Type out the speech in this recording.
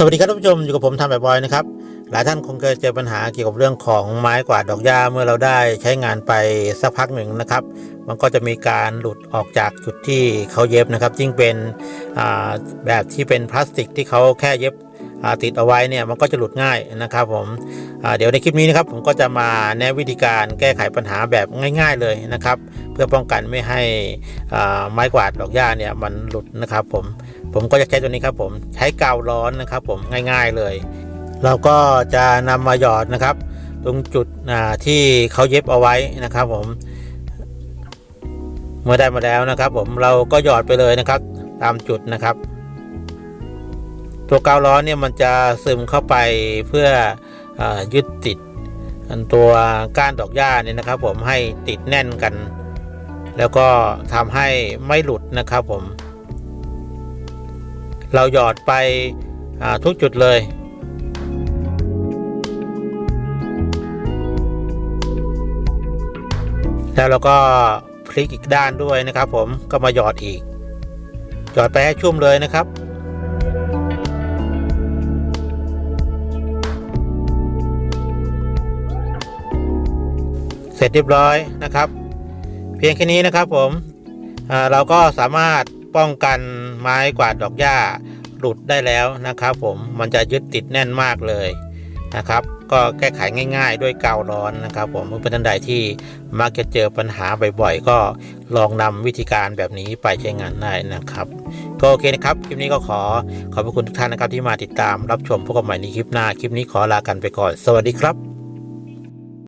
สวัสดีครับท่านผู้ชมอยู่กับผมทำแบบบอยนะครับหลายท่านคงเคยเจอปัญหาเกี่ยวกับเรื่องของไม้กวาดดอกหญ้าเมื่อเราได้ใช้งานไปสักพักหนึ่งนะครับ มันก็จะมีการหลุดออกจากจุดที่เขาเย็บนะครับยิ่งเป็นแบบที่เป็นพลาสติกที่เขาแค่เย็บ ติดเอาไว้เนี่ยมันก็จะหลุดง่ายนะครับผมเดี๋ยวในคลิปนี้นะครับผมก็จะมาแนะวิธีการแก้ไขปัญหาแบบง่าย ๆเลยนะครับ เพื่อป้องกันไม่ให้ไม้กวาดดอกหญ้าเนี่ยมันหลุดนะครับผมผมก็จะใช้ตัวนี้ครับผมใช้กาวร้อนนะครับผมง่ายๆเลย เราก็จะนำมาหยอดนะครับ ตรงจุดที่เขาเย็บเอาไว้นะครับผมเมื่อได้มาแล้วนะครับ ผมเราก็หยอดไปเลยนะครับ ตามจุดนะครับ ตัวกาวร้อเนี่ยมันจะซึมเข้าไปเพื่ออยึดติดตัวก้านดอกหญ้าเนี่ยนะครับ ผมให้ติดแน่นกัน แล้วก็ทำให้ไม่หลุดนะครับผม เราหยอดไปทุกจุดเลยแล้วเราก็พลิกอีกด้านด้วยนะครับ ผมก็มาหยอดอีก หยอดไปให้ชุ่มเลยนะครับ เสร็จเรียบร้อยนะครับ เพียงแค่นี้นะครับผมเราก็สามารถป้องกันไม้กวาดดอกหญ้าหลุดได้แล้วนะครับ ผมมันจะยึดติดแน่นมากเลยนะครับ ก็แก้ไขง่าย ๆ ด้วยกาวร้อนนะครับ ผมเมื่อเป็นท่านใดที่มักจะเจอปัญหาบ่อยๆ ก็ลองนำวิธีการแบบนี้ไปใช้งานได้นะครับ ก็โอเคนะครับคลิปนี้ก็ขอขอบพระคุณทุกท่านนะครับที่มาติดตามรับชมพบกันใหม่ในคลิปหน้าคลิปนี้ขอลากันไปก่อน สวัสดีครับ